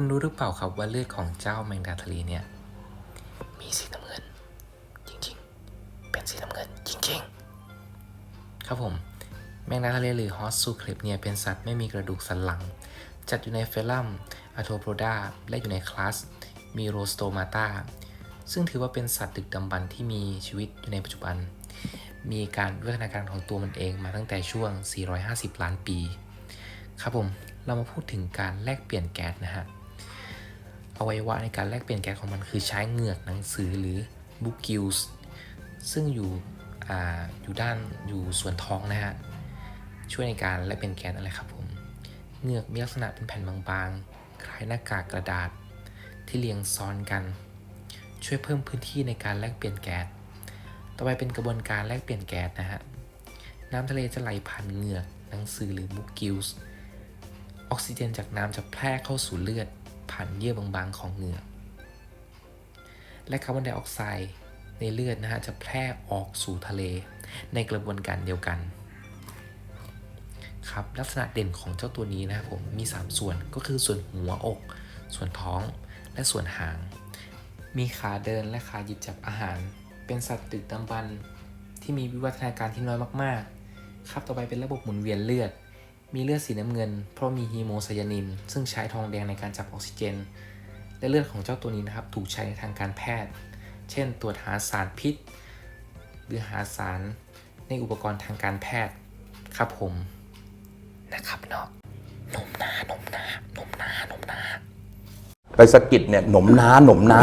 คุณรู้หรือเปล่าครับว่าเลือดของเจ้าแมงดาทะเลเนี่ย มีสีน้ำเงิน จริงๆ เป็นสีน้ำเงิน จริงๆ ครับผม แมงดาทะเลหรือฮอสซูคลิปเนี่ยเป็นสัตว์ไม่มีกระดูกสันหลัง จัดอยู่ในเฟลัมอะโทโพรดาและอยู่ในคลาสมีโรสโตมาตาซึ่งถือว่าเป็นสัตว์ดึกดำบรรที่มีชีวิตอยู่ในปัจจุบัน มีการวิวัฒนาการของตัวมันเองมาตั้งแต่ช่วง 450 ล้านปี ครับผม เรามาพูดถึงการแลกเปลี่ยนแก๊สนะฮะ อวัยวะในการแลกเปลี่ยนแก๊สของมันคือใช้เหงือกหนังสือหรือบุกิลส์ซึ่งอยู่อ่าอยู่ด้านอยู่ส่วนท้องนะฮะช่วยในการแลกเปลี่ยนแก๊สอะไรครับผมเหงือกมีลักษณะเป็นแผ่นบางๆ คล้ายหน้ากากกระดาษที่เรียงซ้อนกัน ช่วยเพิ่มพื้นที่ในการแลกเปลี่ยนแก๊สต่อไปเป็นกระบวนการแลกเปลี่ยนแก๊สนะฮะน้ำทะเลจะไหลผ่านเหงือกหนังสือหรือบุกิลส์ออกซิเจนจากน้ำจะแพร่เข้าสู่เลือด ผ่านเยื่อบางๆของเหงือกและคาร์บอนไดออกไซด์ในเลือดนะฮะจะแพร่ออกสู่ทะเลในกระบวนการเดียวกันครับลักษณะเด่นของเจ้าตัวนี้นะครับผมมี 3 ส่วนก็คือส่วนหัวอก ส่วนท้องและส่วนหาง มีขาเดินและขาหยิบจับอาหาร เป็นสัตว์ดึกดำบรรที่มีวิวัฒนาการที่น้อยมากๆ ครับต่อไปเป็นระบบหมุนเวียนเลือด มีเลือดสีน้ำเงิน เพราะมีฮีโมไซยานิน ซึ่งใช้ทองแดงในการจับออกซิเจน และเลือดของเจ้าตัวนี้นะครับถูกใช้ในทางการแพทย์ เช่น ตรวจหาสารพิษ หรือหาสารในอุปกรณ์ทางการแพทย์ครับผมนะครับเนาะนมนานมนานมนานมนา ไปสะกิดเนี่ยหนมน้าหนมน้า